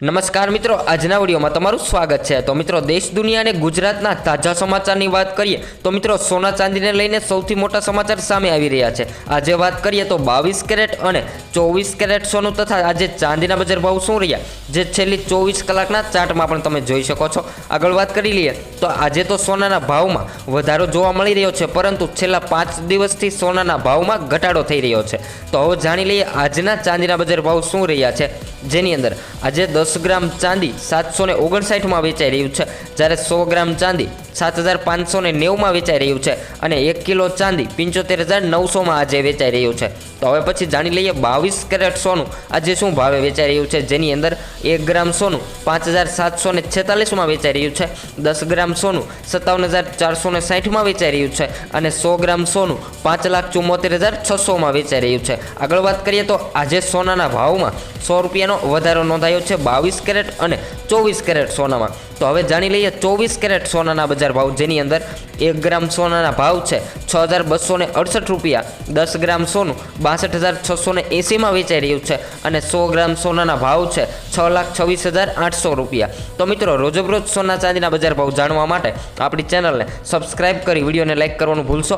નમસ્કાર મિત્રો, આજના વિડીયોમાં તમારું સ્વાગત છે. તો મિત્રો, દેશ, દુનિયા અને ગુજરાતના તાજા સમાચારની વાત કરીએ, તો મિત્રો, સોના ચાંદીને લઈને સૌથી મોટા સમાચાર સામે આવી રહ્યા છે. આજે વાત કરીએ તો બાવીસ કેરેટ અને ચોવીસ કેરેટ સોનું તથા આજે ચાંદીના બજાર ભાવ શું રહ્યા? જે છેલ્લી ચોવીસ કલાકના ચાર્ટમાં પણ તમે જોઈ શકો છો. આગળ વાત કરી લઈએ, તો આજે તો સોનાના ભાવમાં વધારો જોવા મળી રહ્યો છે, પરંતુ છેલ્લા પાંચ દિવસથી સોનાના ભાવમાં ઘટાડો થઈ રહ્યો છે. તો હવે જાણી લઈએ, આજના ચાંદીના બજાર ભાવ શું રહ્યા છે? જેની અંદર આજે દસ ગ્રામ ચાંદી સાતસો ને ઓગણસાઠમાં વેચાઈ રહ્યું છે. જ્યારે સો ગ્રામ ચાંદી સાત હજાર પાંચસો ને નેવુંમાં વેચાઈ રહ્યું છે અને એક કિલો ચાંદી પંચોતેર હજાર નવસોમાં આજે વેચાઈ રહ્યું છે. તો હવે પછી જાણી લઈએ બાવીસ કેરેટ સોનું આજે શું ભાવે વેચાઈ રહ્યું છે. જેની અંદર એક ગ્રામ સોનું પાંચ હજાર સાતસો ને છેતાલીસમાં વેચાઈ રહ્યું છે. દસ ગ્રામ સોનું સત્તાવન હજાર ચારસો ને સાઠમાં વેચાઈ રહ્યું છે અને સો ગ્રામ સોનું પાંચ લાખ ચુમ્મોતેર હજાર છસોમાં વેચાઈ રહ્યું છે. આગળ વાત કરીએ તો આજે સોનાના ભાવમાં સો રૂપિયાનો વધારો નોંધાયો છે. બાવીસ કેરેટ અને ચોવીસ કેરેટ સોનામાં. તો હવે જાણી લઈએ ચોવીસ કેરેટ સોનાના બજાર ભાવ. જેની અંદર એક ગ્રામ સોનાના ભાવ છે છ હજાર બસો અડસઠ રૂપિયા. દસ ગ્રામ સોનું બાસઠ હજાર છસો ને એંસીમાં વેચાઈ રહ્યું છે અને સો ગ્રામ સોનાના ભાવ છે છ લાખ છવ્વીસ હજાર આઠસો રૂપિયા. તો મિત્રો, રોજબરોજ સોના ચાંદીના બજાર ભાવ જાણવા માટે આપણી ચેનલને સબસ્ક્રાઇબ કરી, વિડીયોને લાઇક કરવાનું ભૂલશો